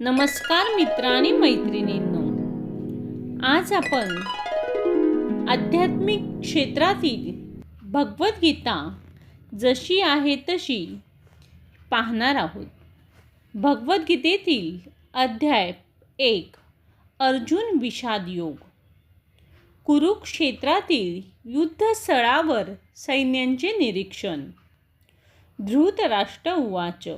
नमस्कार मित्र आणि मैत्रिणींनो. आज आपण आध्यात्मिक क्षेत्रातील भगवद्गीता जशी आहे तशी पाहणार आहोत. भगवद्गीतेतील अध्याय एक अर्जुन विषाद योग. कुरुक्षेत्रातील युद्धस्थळावर सैन्यांचे निरीक्षण. धृतराष्ट्र उवाच.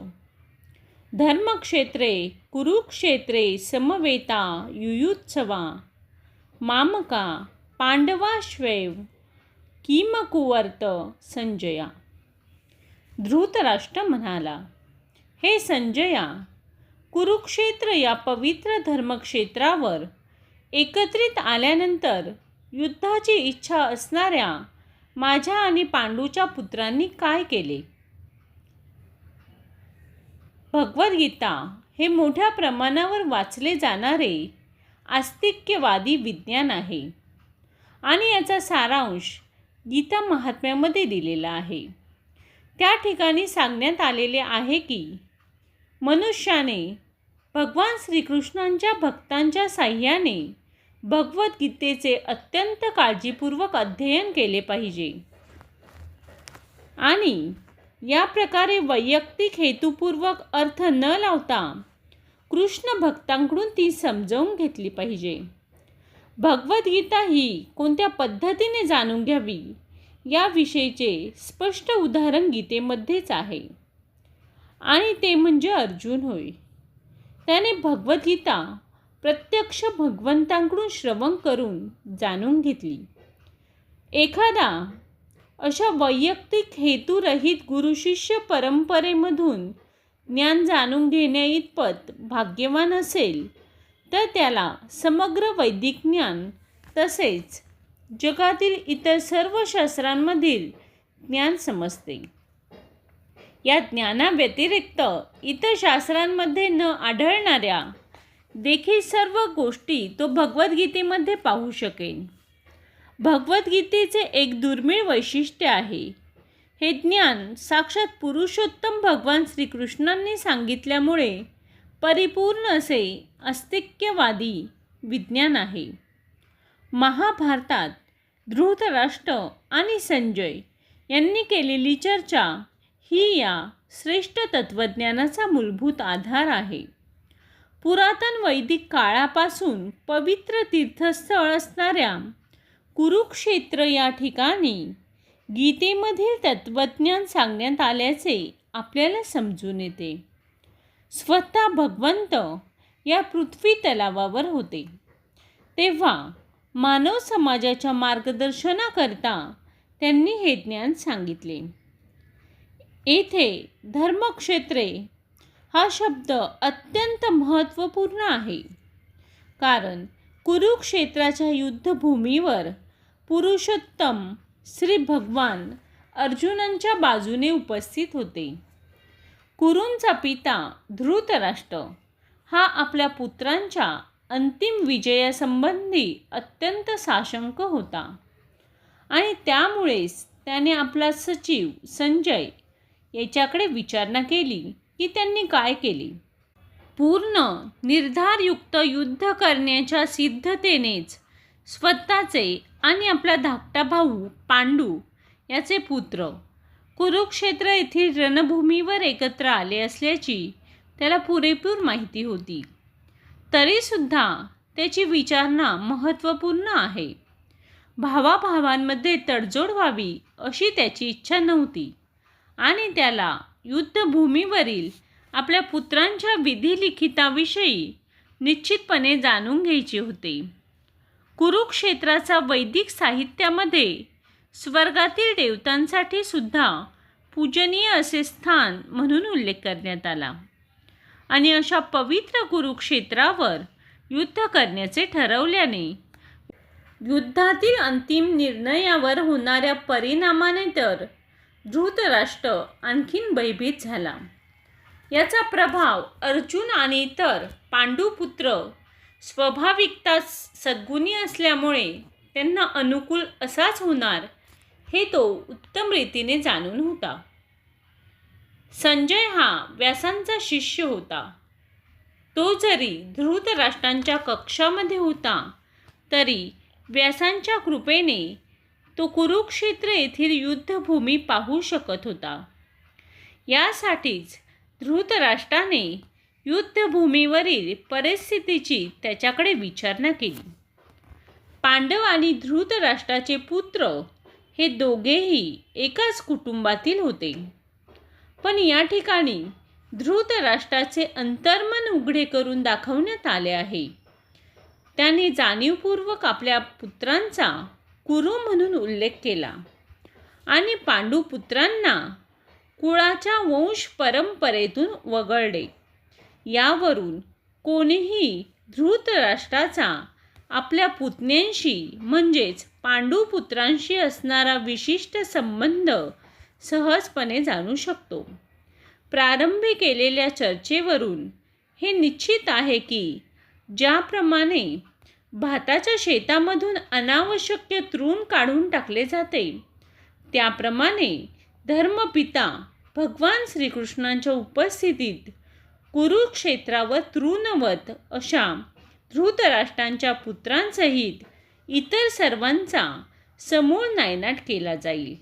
धर्मक्षेत्रे कुरुक्षेत्रे समवेता युयुत्सवा मामका पांडवाश्वैव किमकुवर्त संजया. धृतराष्ट्र म्हणाला हे संजया कुरुक्षेत्र या पवित्र धर्मक्षेत्रावर एकत्रित आल्यानंतर युद्धाची इच्छा असणाऱ्या माझ्या आणि पांडूच्या पुत्रांनी काय केले? भगवद्गीता हे मोठ्या प्रमाणावर वाचले जाणारे आस्तिक्यवादी विज्ञान आहे. आणि याचा सारांश गीता महात्म्यामध्ये दिलेला आहे. त्या ठिकाणी सांगण्यात आलेले आहे की मनुष्याने भगवान श्रीकृष्णांच्या भक्तांच्या साह्याने भगवद्गीतेचे अत्यंत काळजीपूर्वक अध्ययन केले पाहिजे. आणि या प्रकारे वैयक्तिक हेतुपूर्वक अर्थ न लावता कृष्ण भक्तांकडून ती समजावून घेतली पाहिजे. भगवद्गीता ही कोणत्या पद्धतीने जाणून घ्यावी याविषयीचे स्पष्ट उदाहरण गीतेमध्येच आहे. आणि ते म्हणजे अर्जुन होय. त्याने भगवद्गीता प्रत्यक्ष भगवंतांकडून श्रवण करून जाणून घेतली. एखादा अशा वैयक्तिक हेतुरहित गुरुशिष्य परंपरेमधून ज्ञान जाणून घेण्याइतपत भाग्यवान असेल तर त्याला समग्र वैदिक ज्ञान तसेच जगातील इतर सर्व शास्त्रांमधील ज्ञान समजते. या ज्ञानाव्यतिरिक्त इतर शास्त्रांमध्ये न आढळणाऱ्या देखील सर्व गोष्टी तो भगवद्गीतेमध्ये पाहू शकेल भगवद्गीतेचे एक दुर्मिळ वैशिष्ट्य आहे. हे ज्ञान साक्षात पुरुषोत्तम भगवान श्रीकृष्णांनी सांगितल्यामुळे परिपूर्ण असे अस्तिक्यवादी विज्ञान आहे. महाभारतात धृतराष्ट्र आणि संजय यांनी केलेली चर्चा ही या श्रेष्ठ तत्त्वज्ञानाचा मूलभूत आधार आहे. पुरातन वैदिक काळापासून पवित्र तीर्थस्थळ असणाऱ्या कुरुक्षेत्र या ठिकाणी गीतेमधील तत्त्वज्ञान सांगण्यात आल्याचे आपल्याला समजून येते. स्वतः भगवंत या पृथ्वी तलावावर होते. तेव्हा मानव समाजाच्या मार्गदर्शनाकरता त्यांनी हे ज्ञान सांगितले. येथे धर्मक्षेत्रे हा शब्द अत्यंत महत्त्वपूर्ण आहे. कारण कुरुक्षेत्राच्या युद्धभूमीवर पुरुषोत्तम श्री भगवान अर्जुनांच्या बाजूने उपस्थित होते. कुरूंचा पिता धृतराष्ट्र हा आपल्या पुत्रांच्या अंतिम विजयासंबंधी अत्यंत साशंक होता आणि त्यामुळेच त्याने आपला सचिव संजय याच्याकडे विचारणा केली की त्यांनी काय केले. पूर्ण निर्धारयुक्त युद्ध करण्याच्या सिद्धतेनेच स्वतःचे आणि आपला धाकटा भाऊ पांडू याचे पुत्र. कुरुक्षेत्र येथील रणभूमीवर एकत्र आले असल्याची त्याला पुरेपूर माहिती होती. तरीसुद्धा त्याची विचारणा महत्त्वपूर्ण आहे. भावाभावांमध्ये तडजोड व्हावी अशी त्याची इच्छा नव्हती आणि त्याला युद्धभूमीवरील आपल्या पुत्रांच्या विधिलिखिताविषयी निश्चितपणे जाणून घ्यायचे होते. कुरुक्षेत्राचा वैदिक साहित्यामध्ये स्वर्गातील देवतांसाठी सुद्धा पूजनीय असे स्थान म्हणून उल्लेख करण्यात आला. आणि अशा पवित्र कुरुक्षेत्रावर युद्ध करण्याचे ठरवल्याने युद्धातील अंतिम निर्णयावर होणाऱ्या परिणामाने तर धृतराष्ट्र आणखीन भयभीत झाला. याचा प्रभाव अर्जुन आणि इतर पांडुपुत्र स्वाभाविकताच सद्गुणी असल्यामुळे त्यांना अनुकूल असाच होणार हे तो उत्तम रीतीने जाणून होता. संजय हा व्यासांचा शिष्य होता. तो जरी धृतराष्ट्रांच्या कक्षामध्ये होता तरी व्यासांच्या कृपेने तो कुरुक्षेत्र येथील युद्धभूमी पाहू शकत होता. यासाठीच धृतराष्ट्राने युद्धभूमीवरील परिस्थितीची त्याच्याकडे विचारणा केली. पांडव आणि धृतराष्ट्राचे पुत्र हे दोघेही एकाच कुटुंबातील होते. पण या ठिकाणी धृतराष्ट्राचे अंतर्मन उघडे करून दाखवण्यात आले आहे. त्याने जाणीवपूर्वक आपल्या पुत्रांचा कुरु म्हणून उल्लेख केला आणि पांडुपुत्रांना कुळाच्या वंश परंपरेतून वगळले. यावरून कोणीही धृतराष्ट्राचा आपल्या पुतण्यांशी म्हणजेच पांडुपुत्रांशी असणारा विशिष्ट संबंध सहजपणे जाणू शकतो. प्रारंभी केलेल्या चर्चेवरून हे निश्चित आहे की ज्याप्रमाणे भाताच्या शेतामधून अनावश्यक तृण काढून टाकले जाते त्याप्रमाणे धर्मपिता भगवान श्रीकृष्णांच्या उपस्थितीत कुरुक्षेत्रावर तृणवत अशा धृतराष्ट्रांच्या पुत्रांसहित इतर सर्वांचा समूळ नायनाट केला जाईल.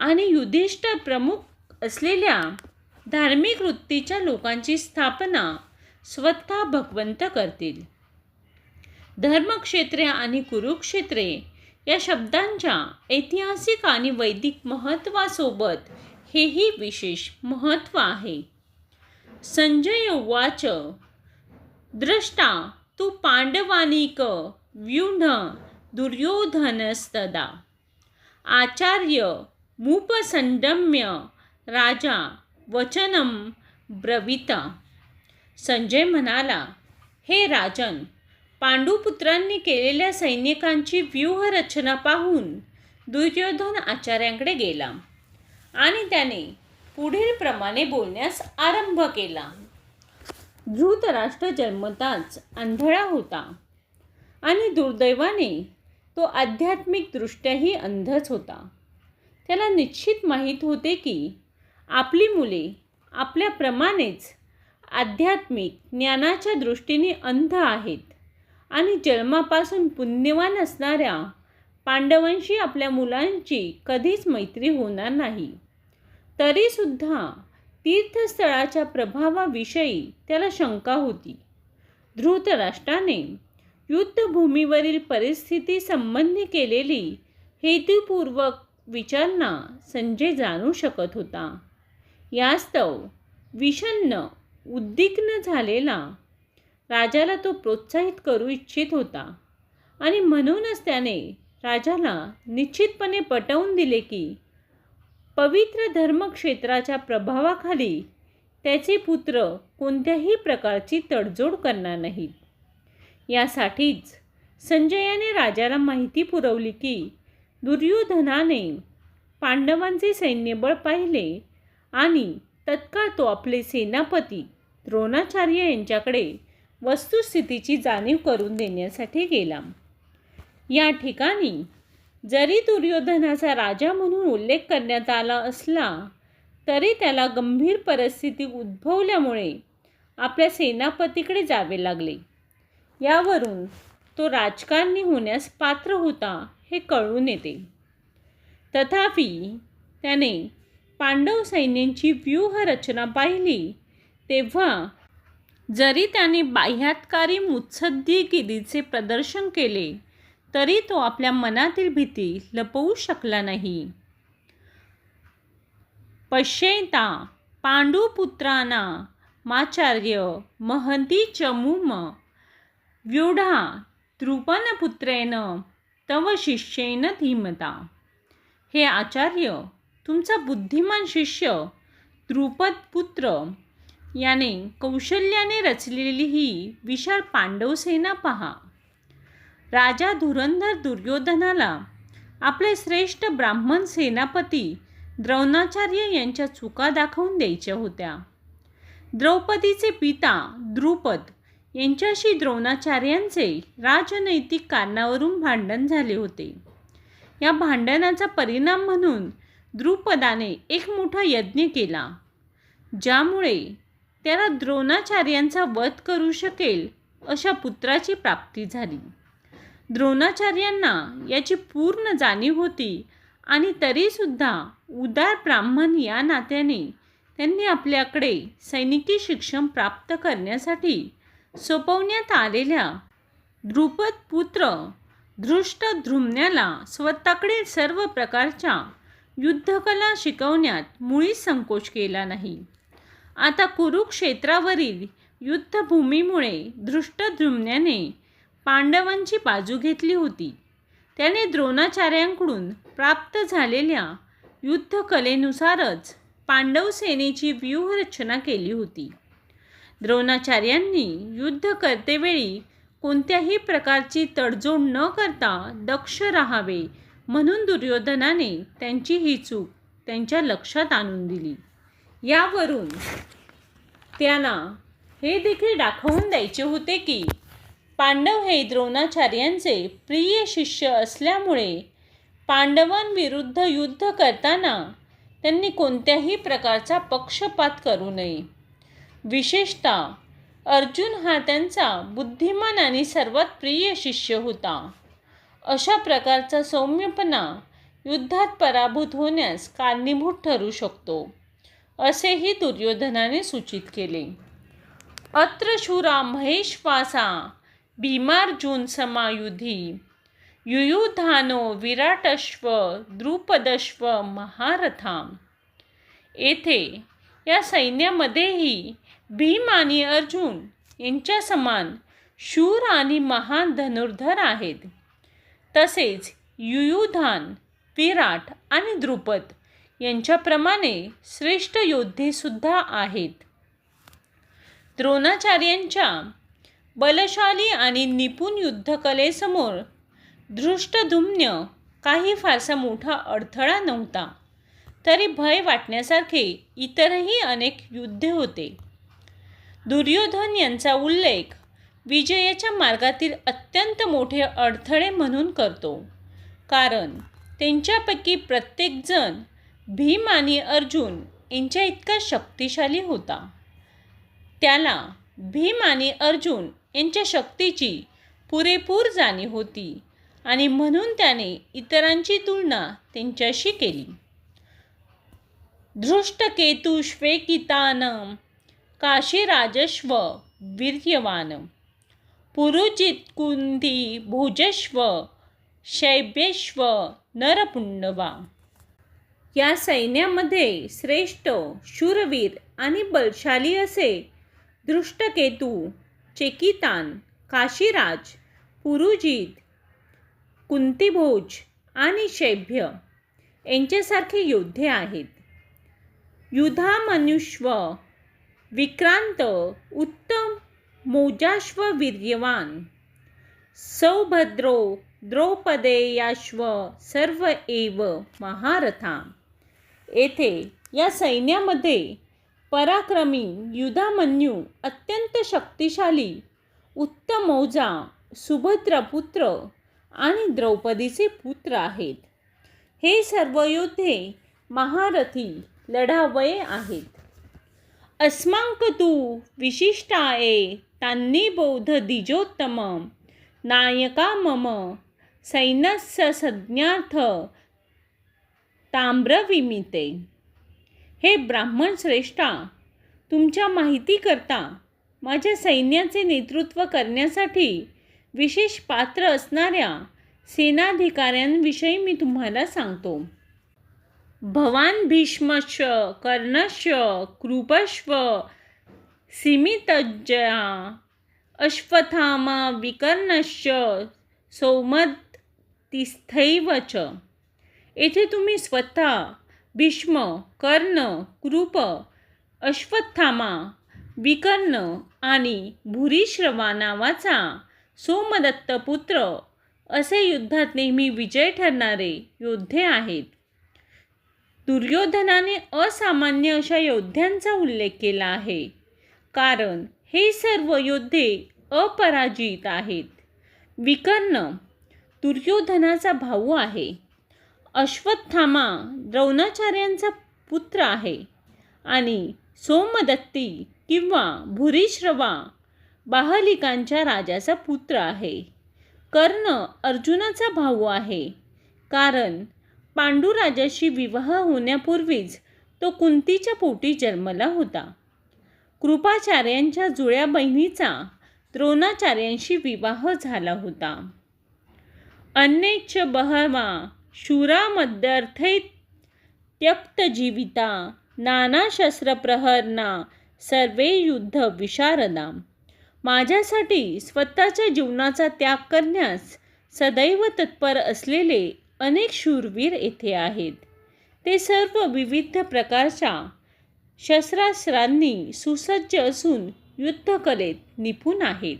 आणि युधिष्ठर प्रमुख असलेल्या धार्मिक वृत्तीच्या लोकांची स्थापना स्वतः भगवंत करतील. धर्मक्षेत्रे आणि कुरुक्षेत्रे या शब्दांच्या ऐतिहासिक आणि वैदिक महत्त्वासोबत हेही विशेष महत्त्व आहे. संजय उवाच दृष्टा तू पांडवानिक व्यूढ दुर्योधनस्तदा. आचार्य मूपसंडम्य राजा वचनम ब्रविता. संजय म्हणाला हे राजन पांडुपुत्रांनी केलेल्या सैनिकांची व्यूहरचना पाहून दुर्योधन आचार्यांकडे गेला आणि त्याने पुढील प्रमाणे बोलण्यास आरंभ केला. धृतराष्ट्र जन्मताच आंधळा होता आणि दुर्दैवाने तो आध्यात्मिकदृष्ट्याही अंधच होता. त्याला निश्चित माहीत होते की आपली मुले आपल्याप्रमाणेच आध्यात्मिक ज्ञानाच्या दृष्टीने अंध आहेत आणि जन्मापासून पुण्यवान असणाऱ्या पांडवांशी आपल्या मुलांची कधीच मैत्री होणार नाही. तरीसुद्धा तीर्थस्थळाच्या प्रभावाविषयी त्याला शंका होती. धृतराष्ट्राने युद्धभूमीवरील परिस्थिती संबंधी केलेली हेतुपूर्वक विचारणा संजय जाणू शकत होता. यास्तव विषन्न उद्विग्न झालेला राजाला तो प्रोत्साहित करू इच्छित होता आणि म्हणूनच त्याने राजाला निश्चितपणे पटवून दिले की पवित्र धर्मक्षेत्राच्या प्रभावाखाली त्याचे पुत्र कोणत्याही प्रकारची तडजोड करणार नाहीत. यासाठीच संजयाने राजाला माहिती पुरवली की दुर्योधनाने पांडवांचे सैन्यबळ पाहिले आणि तत्काळ तो आपले सेनापती द्रोणाचार्य यांच्याकडे वस्तुस्थितीची जाणीव करून देण्यासाठी गेला. या ठिकाणी जरी दुर्योधनाचा राजा म्हणून उल्लेख करण्यात आला असला तरी त्याला गंभीर परिस्थिती उद्भवल्यामुळे आपल्या सेनापतीकडे जावे लागले. यावरून तो राजकारणी होण्यास पात्र होता हे कळून येते. तथापि त्याने पांडव सैन्यांची व्यूहरचना पाहिली तेव्हा जरी त्याने बाह्यातकारी मुत्सद्दीगिरीचे प्रदर्शन केले तरी तो आपल्या मनातील भीती लपवू शकला नाही. पश्येता पांडुपुत्रांना माचार्य महंती चमूम व्यूढा द्रुपनपुत्रेन तव शिष्येन धीमता. हे आचार्य तुमचा बुद्धिमान शिष्य द्रुपदपुत्र याने कौशल्याने रचलेली ही विशाल पांडवसेना पहा. राजा धुरंधर दुर्योधनाला आपले श्रेष्ठ ब्राह्मण सेनापती द्रोणाचार्य यांच्या चुका दाखवून द्यायच्या होत्या. द्रौपदीचे पिता द्रुपद यांच्याशी द्रोणाचार्यांचे राजनैतिक कारणावरून भांडण झाले होते. या भांडणाचा परिणाम म्हणून द्रुपदाने एक मोठा यज्ञ केला ज्यामुळे त्याला द्रोणाचार्यांचा वध करू शकेल अशा पुत्राची प्राप्ती झाली. द्रोणाचार्यांना याची पूर्ण जाणीव होती आणि तरीसुद्धा उदार ब्राह्मण या नात्याने त्यांनी आपल्याकडे सैनिकी शिक्षण प्राप्त करण्यासाठी सोपवण्यात आलेल्या द्रुपद पुत्र धृष्टद्रुम्न्याला स्वतःकडे सर्व प्रकारच्या युद्धकला शिकवण्यात मुळीच संकोच केला नाही. आता कुरुक्षेत्रावरील युद्धभूमीमुळे धृष्टद्रुम्न्याने पांडवांची बाजू घेतली होती. त्याने द्रोणाचार्यांकडून प्राप्त झालेल्या युद्धकलेनुसारच पांडव सेनेची व्यूहरचना केली होती. द्रोणाचार्यांनी युद्ध करतेवेळी कोणत्याही प्रकारची तडजोड न करता दक्ष राहावे म्हणून दुर्योधनाने त्यांची ही चूक त्यांच्या लक्षात आणून दिली. यावरून त्याला हे देखील दाखवून द्यायचे होते की पांडव हे द्रोणाचार्यांचे प्रिय शिष्य असल्यामुळे पांडवांविरुद्ध युद्ध करताना त्यांनी कोणत्याही प्रकारचा पक्षपात करू नये. विशेषतः अर्जुन हा त्यांचा बुद्धिमान आणि सर्वात प्रिय शिष्य होता. अशा प्रकारचा सौम्यपणा युद्धात पराभूत होण्यास कारणीभूत ठरू शकतो असेही दुर्योधनाने सूचित केले. अत्र शूरा महेश्वासा भीमार्जुन समायुधी युयुधानो विराटश्व द्रुपदश्व महारथा येथे या सैन्यामध्येही भीम आणि अर्जुन यांच्या समान शूर आणि महान धनुर्धर आहेत. तसेच युयुधान विराट आणि द्रुपद यांच्याप्रमाणे श्रेष्ठ योद्धेसुद्धा आहेत. द्रोणाचार्यांच्या बलशाली आणि निपुण युद्धकलेसमोर धृष्टधुम्य काही फारसा मोठा अडथळा नव्हता. तरी भय वाटण्यासारखे इतरही अनेक युद्धे होते. दुर्योधन यांचा उल्लेख विजयाच्या मार्गातील अत्यंत मोठे अडथळे म्हणून करतो. कारण त्यांच्यापैकी प्रत्येकजण भीम आणि अर्जुन यांच्या इतका शक्तिशाली होता. त्याला भीम आणि अर्जुन यांच्या शक्तीची पुरेपूर जाणीव होती आणि म्हणून त्याने इतरांची तुलना त्यांच्याशी केली. धृष्टकेतुष्वेकितानं काशीराजस्व वीर्यवान पुरुजित कुंती भोजस्व शैब्यश्व नरपुंडवा. या सैन्यामध्ये श्रेष्ठ शूरवीर आणि बलशाली असे दृष्टकेतू चेकितान काशीराज पुरुजित कुंतीभोज आणि शैभ्य यांच्यासारखे योद्धे आहेत. युधामनुष्व विक्रांत उत्तम मोजाश्व वीर्यवान सौभद्रो द्रौपदेयाश्व सर्व एव महारथा. येथे या सैन्यामध्ये पराक्रमी युधामन्यू अत्यंत शक्तिशाली उत्तम मौजा सुभद्रपुत्र आणि द्रौपदीचे पुत्र आहेत. हे सर्व योद्धे महारथी लढावये आहेत. अस्मांक तू विशिष्टाये तान्नी बौद्ध दिजोत्तम नायका मम सैन्यस्य संज्ञार्थ ताम्रविमिते। हे ब्राह्मण श्रेष्ठा तुमच्या माहितीकरता माझ्या सैन्याचे नेतृत्व करण्यासाठी विशेष पात्र असणाऱ्या सेनाधिकाऱ्यांविषयी मी तुम्हाला सांगतो. भवान भीष्मश कर्णश्च कृपश्व सीमितज्जया अश्वथामा विकर्णश्च सौमतिस्थैव च येथे तुम्ही स्वतः भीष्म कर्ण कृप अश्वत्थामा विकर्ण आणि भूरिश्रवा नावाचा सोमदत्त पुत्र असे युद्धात नेहमी विजय ठरणारे योद्धे आहेत. दुर्योधनाने असामान्य अशा योद्ध्यांचा उल्लेख केला आहे. कारण हे सर्व योद्धे अपराजित आहेत. विकर्ण दुर्योधनाचा भाऊ आहे. अश्वत्थामा द्रोणाचार्यांचा पुत्र आहे. आणि सोमदत्ती किंवा भुरीश्रवा बाहलिकांच्या राजाचा पुत्र आहे. कर्ण अर्जुनाचा भाऊ आहे. कारण पांडुराजाशी विवाह होण्यापूर्वीच तो कुंतीच्या पोटी जन्मला होता. कृपाचार्यांच्या जुळ्या बहिणीचा द्रोणाचार्यांशी विवाह झाला होता. अन्येच बहवा शूरामध्यर्थे त्यक्त जीविता नाना शस्त्रप्रहरना सर्वे युद्ध विशारदा माझ्यासाठी स्वतःच्या जीवनाचा त्याग करण्यास सदैव तत्पर असलेले अनेक शूरवीर येथे आहेत. ते सर्व विविध प्रकारच्या शस्त्रास्त्रांनी सुसज्ज असून युद्धकलेत निपुण आहेत.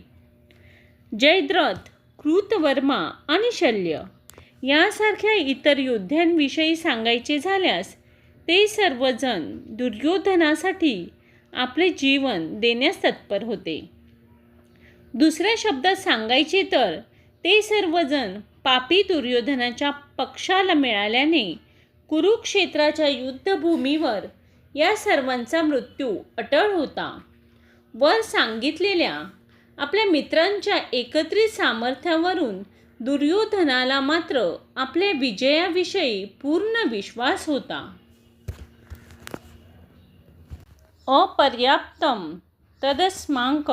जयद्रथ कृतवर्मा आणि शल्य यासारख्या इतर योद्ध्यांविषयी सांगायचे झाल्यास ते सर्वजण दुर्योधनासाठी आपले जीवन देण्यास तत्पर होते. दुसऱ्या शब्दात सांगायचे तर ते सर्वजण पापी दुर्योधनाच्या पक्षाला मिळाल्याने कुरुक्षेत्राच्या युद्धभूमीवर या सर्वांचा मृत्यू अटळ होता. वर सांगितलेल्या आपल्या मित्रांच्या एकत्रित सामर्थ्यावरून दुर्योधनाला मात्र आपल्या विजयाविषयी पूर्ण विश्वास होता. अपर्याप्तम तदस्मांक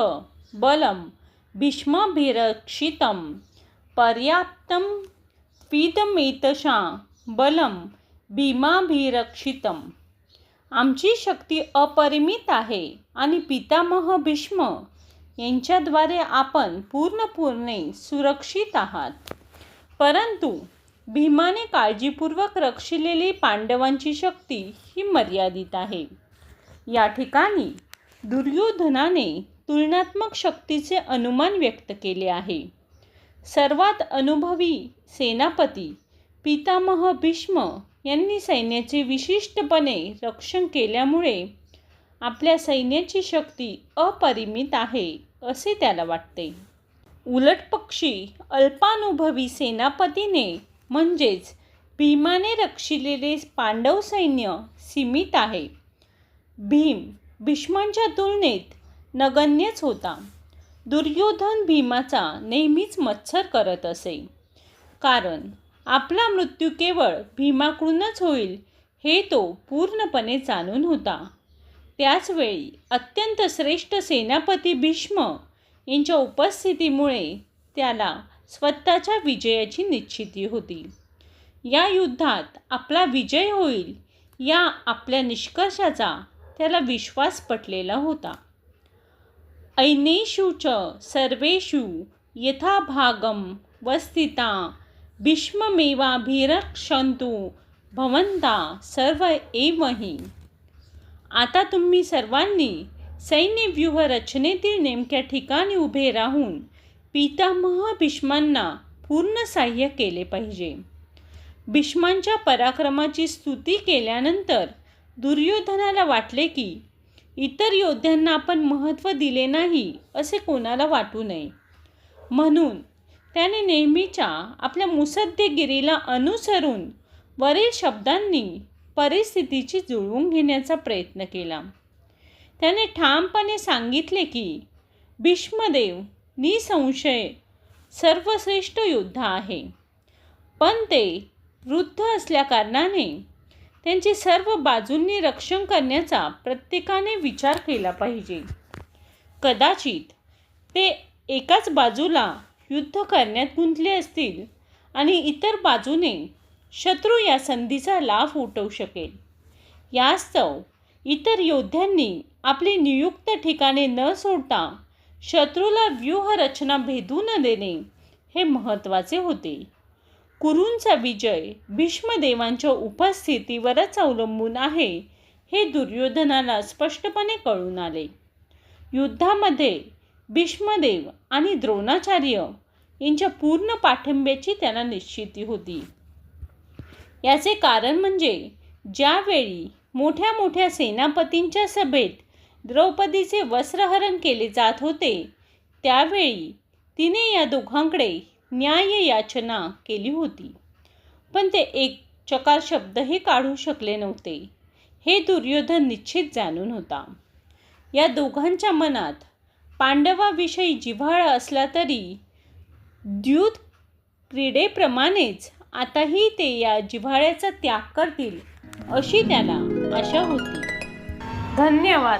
बलम भीष्मभिरक्षितम पर्याप्तम पीतमेतशा बलम भीमाभिरक्षितम. आमची शक्ती अपरिमित आहे आणि पितामह भीष्म यांच्याद्वारे आपण पूर्णपूर्णे सुरक्षित आहात. परंतु भीमाने काळजीपूर्वक रक्षिलेली पांडवांची शक्ती ही मर्यादित आहे. या ठिकाणी दुर्योधनाने तुलनात्मक शक्तीचे अनुमान व्यक्त केले आहे. सर्वात अनुभवी सेनापती पितामह भीष्म यांनी सैन्याचे विशिष्टपणे रक्षण केल्यामुळे आपल्या सैन्याची शक्ती अपरिमित आहे. असे त्याला वाटते. उलट पक्षी अल्पानुभवी सेनापतीने म्हणजेच भीमाने रक्षिलेले पांडव सैन्य सीमित आहे. भीम भीष्मांच्या तुलनेत नगण्यच होता. दुर्योधन भीमाचा नेहमीच मत्सर करत असे. कारण आपला मृत्यू केवळ भीमाकडूनच होईल हे तो पूर्णपणे जाणून होता. त्याचवेळी अत्यंत श्रेष्ठ सेनापती भीष्म यांच्या उपस्थितीमुळे त्याला स्वतःच्या विजयाची निश्चिती होती. या युद्धात आपला विजय होईल या आपल्या निष्कर्षाचा त्याला विश्वास पटलेला होता. ऐनेषु च सर्वेषु यथाभागम वस्थिता भीष्ममेवाभिरक्षन्तु भवंता सर्व एवही आता तुम्ही सर्वांनी सैन्यव्यूह रचनेतील नेमक्या ठिकाणी उभे राहून पितामह भीष्मांना पूर्ण साह्य केले पाहिजे. भीष्मांच्या पराक्रमाची स्तुती केल्यानंतर दुर्योधनाला वाटले की इतर योद्ध्यांना आपण महत्त्व दिले नाही असे कोणाला वाटू नये. म्हणून त्याने नेहमीच्या आपल्या मुसद्देगिरीला अनुसरून वरील शब्दांनी परिस्थितीची जुळवून घेण्याचा प्रयत्न केला. त्याने ठामपणे सांगितले की भीष्मदेव निसंशय सर्वश्रेष्ठ योद्धा आहे. पण ते वृद्ध असल्याकारणाने त्यांचे सर्व बाजूंनी रक्षण करण्याचा प्रत्येकाने विचार केला पाहिजे. कदाचित ते एकाच बाजूला युद्ध करण्यात गुंतले असतील आणि इतर बाजूने शत्रू या संधीचा लाभ उठवू शकेल. यास्तव इतर योद्ध्यांनी आपली नियुक्त ठिकाणे न सोडता शत्रूला व्यूहरचना भेदू न देणे हे महत्त्वाचे होते. कुरूंचा विजय भीष्मदेवांच्या उपस्थितीवरच अवलंबून आहे हे दुर्योधनाला स्पष्टपणे कळून आले. युद्धामध्ये भीष्मदेव आणि द्रोणाचार्य यांच्या पूर्ण पाठिंब्याची त्यांना निश्चिती होती. याचे कारण म्हणजे ज्यावेळी मोठ्या मोठ्या सेनापतींच्या सभेत द्रौपदीचे वस्त्रहरण केले जात होते त्यावेळी तिने या दोघांकडे न्याय याचना केली होती. पण ते एक चकार शब्दही काढू शकले नव्हते हे दुर्योधन निश्चित जाणून होता. या दोघांच्या मनात पांडवाविषयी जिव्हाळा असला तरी द्यूत क्रीडेप्रमाणेच आताही ते या जिव्हाळ्याचा त्याग करतील अशी त्याला आशा होती. धन्यवाद.